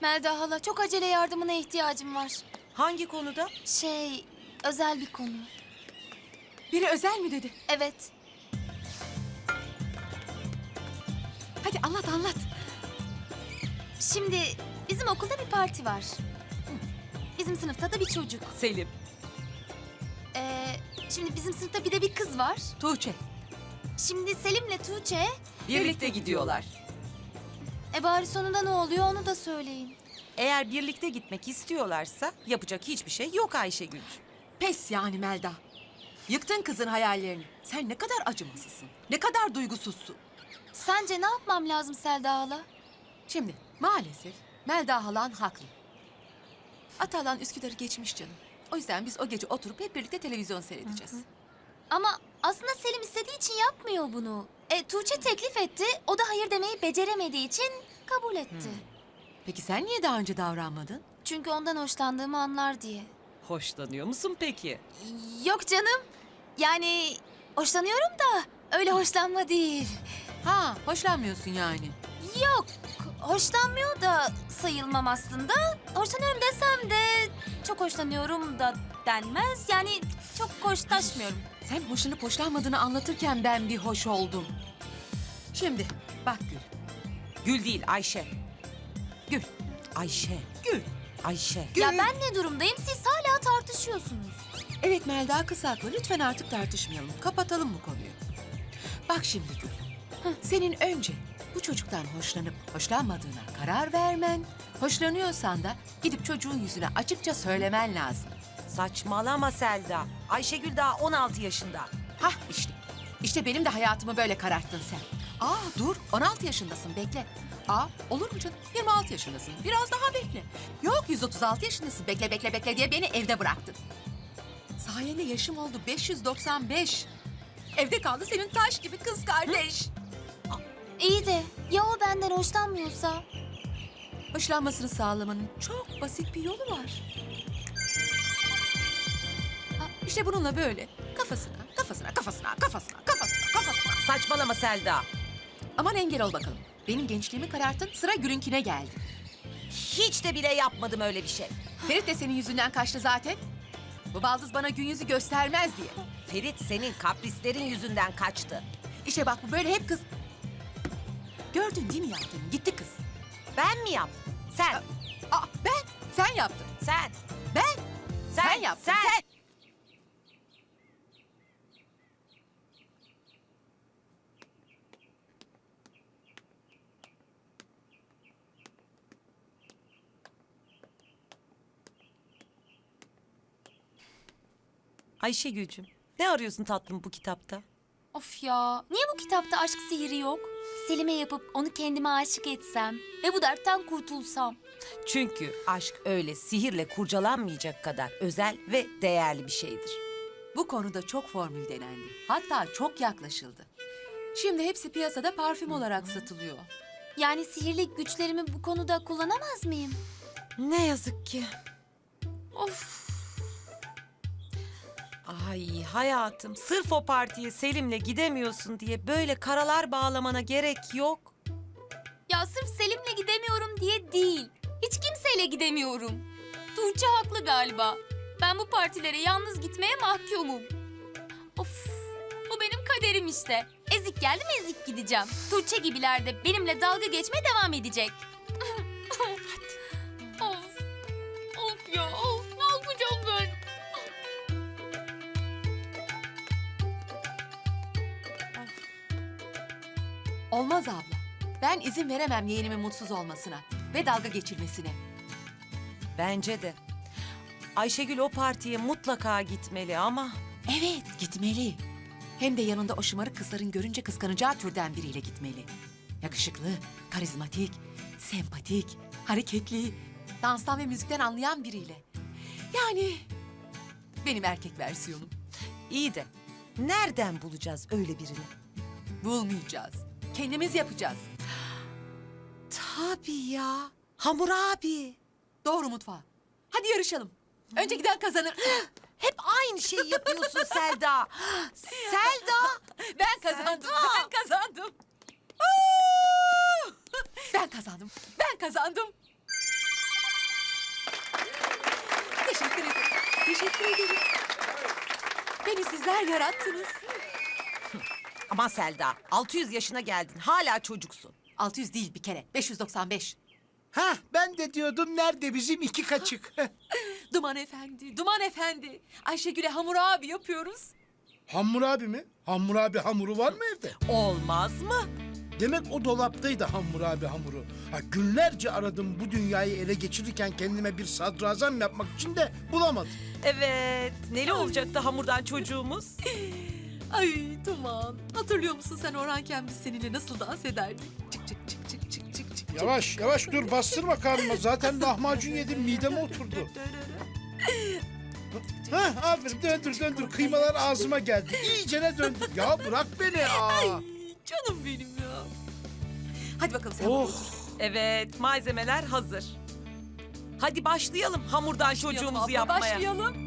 Melda hala çok acele yardımına ihtiyacım var. Hangi konuda? Şey, özel bir konu. Biri özel mi dedi? Evet. Hadi anlat anlat. Şimdi bizim okulda bir parti var. Bizim sınıfta da bir çocuk. Selim. Ee, şimdi bizim sınıfta bir de bir kız var. Tuğçe. Şimdi Selim'le Tuğçe. Birlikte gidiyorlar. E bari sonunda ne oluyor onu da söyleyin. Eğer birlikte gitmek istiyorlarsa yapacak hiçbir şey yok Ayşegül. Pes yani Melda. Yıktın kızın hayallerini. Sen ne kadar acımasızsın. Ne kadar duygusuzsun. Sence ne yapmam lazım Selda hala? Şimdi maalesef Melda halan haklı. Atalan Üsküdar'ı geçmiş canım. O yüzden biz o gece oturup hep birlikte televizyon seyredeceğiz. Ama aslında Selim istediği için yapmıyor bunu. E, Tuğçe teklif etti, o da hayır demeyi beceremediği için kabul etti. Peki sen niye daha önce davranmadın? Çünkü ondan hoşlandığımı anlar diye. Hoşlanıyor musun peki? Yok canım. Yani hoşlanıyorum da öyle hoşlanma değil. Ha, hoşlanmıyorsun yani. Yok, hoşlanmıyor da sayılmam aslında. Hoşlanıyorum desem de çok hoşlanıyorum da denmez. Yani çok hoşlaşmıyorum. Sen hoşlanıp hoşlanmadığını anlatırken ben bir hoş oldum. Şimdi bak Gül. Gül değil Ayşe. Gül. Ayşe. Gül. Ayşe. Ya ben ne durumdayım? Siz hala tartışıyorsunuz. Evet Melda kız haklı. Lütfen artık tartışmayalım. Kapatalım bu konuyu. Bak şimdi Gül. Senin önce bu çocuktan hoşlanıp hoşlanmadığına karar vermen, hoşlanıyorsan da gidip çocuğun yüzüne açıkça söylemen lazım. Saçmalama Selda. Ayşegül daha 16 yaşında. Hah işte. İşte benim de hayatımı böyle kararttın sen. Aa dur 16 yaşındasın bekle. Aa olur mu canım 26 yaşındasın biraz daha bekle. Yok 136 yaşındasın bekle bekle bekle diye beni evde bıraktın. Sayende yaşım oldu 595. Evde kaldı senin taş gibi kız kardeş. İyi de ya o benden hoşlanmıyorsa? Hoşlanmasını sağlamanın çok basit bir yolu var. Aa, İşte bununla böyle kafasına, kafasına, kafasına, kafasına, kafasına, kafasına. Saçmalama Selda. Aman engel ol bakalım. Benim gençliğimi kararttın, sıra Gül'ünkine geldi. Hiç de bile yapmadım öyle bir şey. Ferit de senin yüzünden kaçtı zaten. Bu baldız bana gün yüzü göstermez diye. Ferit senin kaprislerin yüzünden kaçtı. İşte bak bu böyle hep kız... Gördün değil mi yaptığını? Gitti kız. Ben mi yaptım? Sen. Aa ben, sen yaptın. Sen. Ben, sen, yaptın. Sen. sen. Ayşegül'cüm ne arıyorsun tatlım bu kitapta? Of ya, niye bu kitapta aşk sihiri yok? Selim'e yapıp onu kendime aşık etsem ve bu dertten kurtulsam. Çünkü aşk öyle sihirle kurcalanmayacak kadar özel ve değerli bir şeydir. Bu konuda çok formül denendi. Hatta çok yaklaşıldı. Şimdi hepsi piyasada parfüm olarak satılıyor. Yani sihirli güçlerimi bu konuda kullanamaz mıyım? Ne yazık ki. Of, Ay hayatım sırf o partiye Selim'le gidemiyorsun diye böyle karalar bağlamana gerek yok. ya sırf Selim'le gidemiyorum diye değil. Hiç kimseyle gidemiyorum. Tuğçe haklı galiba. Ben bu partilere yalnız gitmeye mahkumum. Of, bu benim kaderim işte. Ezik geldi mi ezik gideceğim. Tuğçe gibiler de benimle dalga geçmeye devam edecek. Olmaz abla. Ben izin veremem yeğenimin mutsuz olmasına ve dalga geçirmesine. Bence de. Ayşegül o partiye mutlaka gitmeli ama Evet, gitmeli. Hem de yanında o şımarık kızların görünce kıskanacağı türden biriyle gitmeli. Yakışıklı, karizmatik, sempatik, hareketli, danstan ve müzikten anlayan biriyle. Yani benim erkek versiyonum. iyi de nereden bulacağız öyle birini? Bulmayacağız. Kendimiz yapacağız. Tabii ya. Hamur abi. Doğru mutfağa. Hadi yarışalım. Önce giden kazanır. Hep aynı şeyi yapıyorsun Selda. Selda. Ben kazandım. Selda. Ben kazandım. Ben kazandım. Ben kazandım. Teşekkür ederim. Teşekkür ederim. Beni sizler yarattınız. Aman Selda 600 yaşına geldin hala çocuksun. 600 değil bir kere. 595. Ha ben de diyordum nerede bizim iki kaçık. Duman efendi, Duman efendi. Ayşegül'e hamur abi yapıyoruz. Hammurabi mi? Hammurabi hamuru var mı evde? Olmaz mı? Demek o dolaptaydı Hammurabi hamuru. Ha, günlerce aradım bu dünyayı ele geçirirken kendime bir sadrazam yapmak için de bulamadım. Evet. Neli olacaktı hamurdan çocuğumuz? Ay Duman. Hatırlıyor musun sen Orhanken biz seninle nasıl dans ederdik? Çık çık çık çık çık çık çık. Yavaş yavaş dur bastırma karnıma. Zaten lahmacun yedim mideme oturdu. Ha aferin döndür döndür. Kıymalar ağzıma geldi. İyicene döndür. Ya bırak beni. Aa. Canım benim ya. Hadi bakalım sen. Oh. Evet malzemeler hazır. Hadi başlayalım hamurdan çocuğumuzu abla, yapmaya. Başlayalım.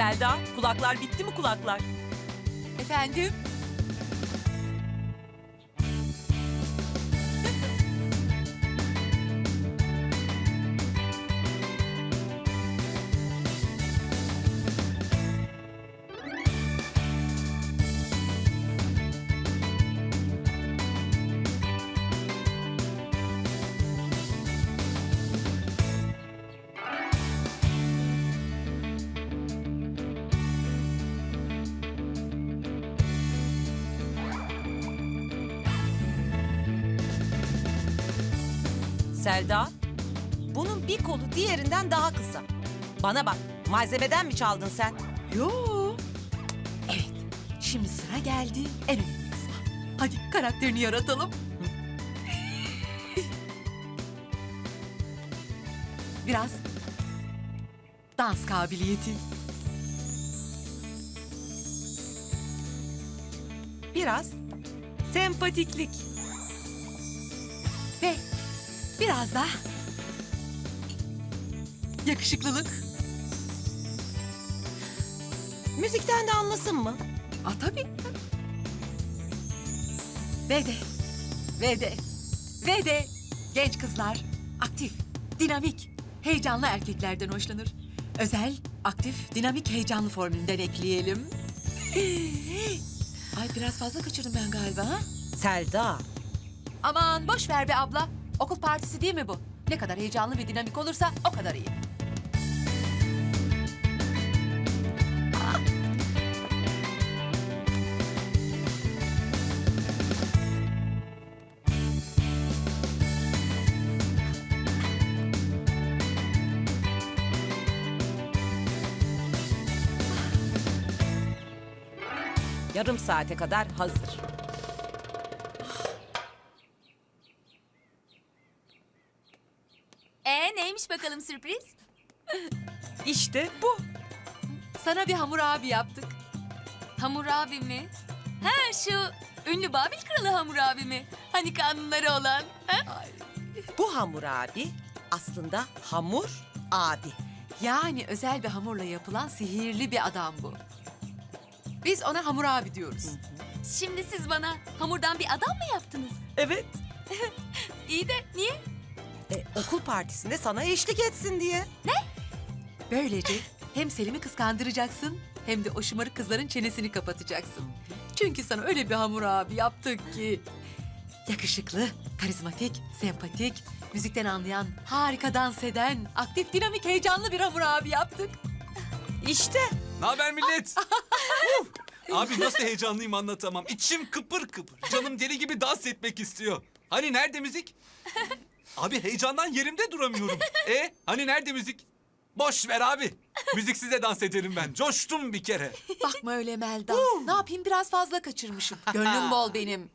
Selda kulaklar bitti mi kulaklar? Efendim? Selda bunun bir kolu diğerinden daha kısa. Bana bak malzemeden mi çaldın sen? Yo. Evet. Şimdi sıra geldi en önemli. Hadi karakterini yaratalım. Biraz dans kabiliyeti. Biraz sempatiklik. Ve biraz da yakışıklılık. Müzikten de anlasın mı? Aa tabii. Ve de, ve de, ve de genç kızlar aktif, dinamik, heyecanlı erkeklerden hoşlanır. Özel, aktif, dinamik, heyecanlı formülünden ekleyelim. Ay biraz fazla kaçırdım ben galiba ha? Selda Aman boş ver be abla. Okul partisi değil mi bu? Ne kadar heyecanlı ve dinamik olursa o kadar iyi. yarım saate kadar hazır. Ee neymiş bakalım sürpriz? İşte bu. Sana bir hamur abi yaptık. Hamur abi mi? Ha şu ünlü Babil Kralı Hamur abi mi? Hani kanunları olan. Ha? Bu hamur abi aslında hamur abi. Yani özel bir hamurla yapılan sihirli bir adam bu. Biz ona hamur abi diyoruz. Şimdi siz bana hamurdan bir adam mı yaptınız? Evet. İyi de niye? E, okul partisinde sana eşlik etsin diye. Böylece hem Selim'i kıskandıracaksın hem de o şımarık kızların çenesini kapatacaksın. Çünkü sana öyle bir hamur abi yaptık ki. Yakışıklı, karizmatik, sempatik, müzikten anlayan, harika dans eden, aktif, dinamik, heyecanlı bir hamur abi yaptık. İşte. Ne haber millet? Huh! Abi nasıl heyecanlıyım anlatamam. İçim kıpır kıpır. Canım deli gibi dans etmek istiyor. Hani nerede müzik? Abi heyecandan yerimde duramıyorum. E hani nerede müzik? Boş ver abi. Müziksiz de dans ederim ben. Coştum bir kere. Bakma öyle Melda. ne yapayım biraz fazla kaçırmışım. Gönlüm bol benim.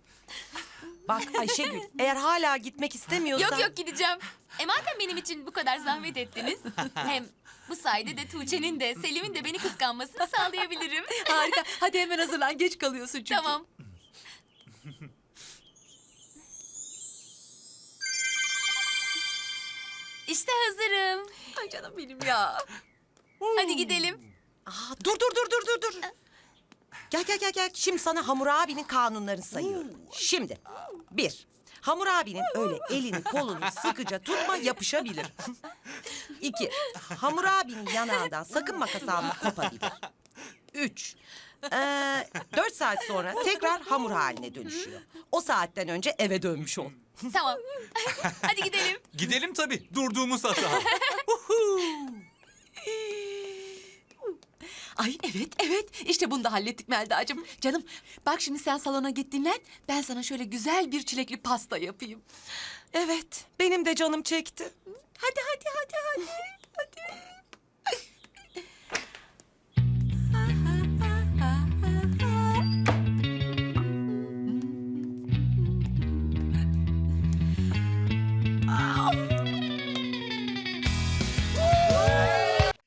Bak Ayşegül eğer hala gitmek istemiyorsan... Yok yok gideceğim. E madem benim için bu kadar zahmet ettiniz. Hem Bu sayede de Tuğçe'nin de Selim'in de beni kıskanmasını sağlayabilirim. Harika. Hadi hemen hazırlan. Geç kalıyorsun çünkü. tamam. İşte hazırım. Ay canım benim ya. Hadi gidelim. Aa, dur dur dur dur dur dur. Gel gel gel gel. Şimdi sana Hamur abinin kanunlarını sayıyorum. Şimdi bir. Hamur abinin öyle elini kolunu sıkıca tutma yapışabilir. İki. Hamur abinin yanağından sakın makas alma kopabilir. Üç. Ee, dört saat sonra tekrar hamur haline dönüşüyor. O saatten önce eve dönmüş ol. Tamam. Hadi gidelim. Gidelim tabii. Durduğumuz hata. Ay evet evet. İşte bunu da hallettik Melda'cığım. Canım bak şimdi sen salona git dinlen. Ben sana şöyle güzel bir çilekli pasta yapayım. Evet, benim de canım çekti. Hadi hadi hadi hadi. Hadi.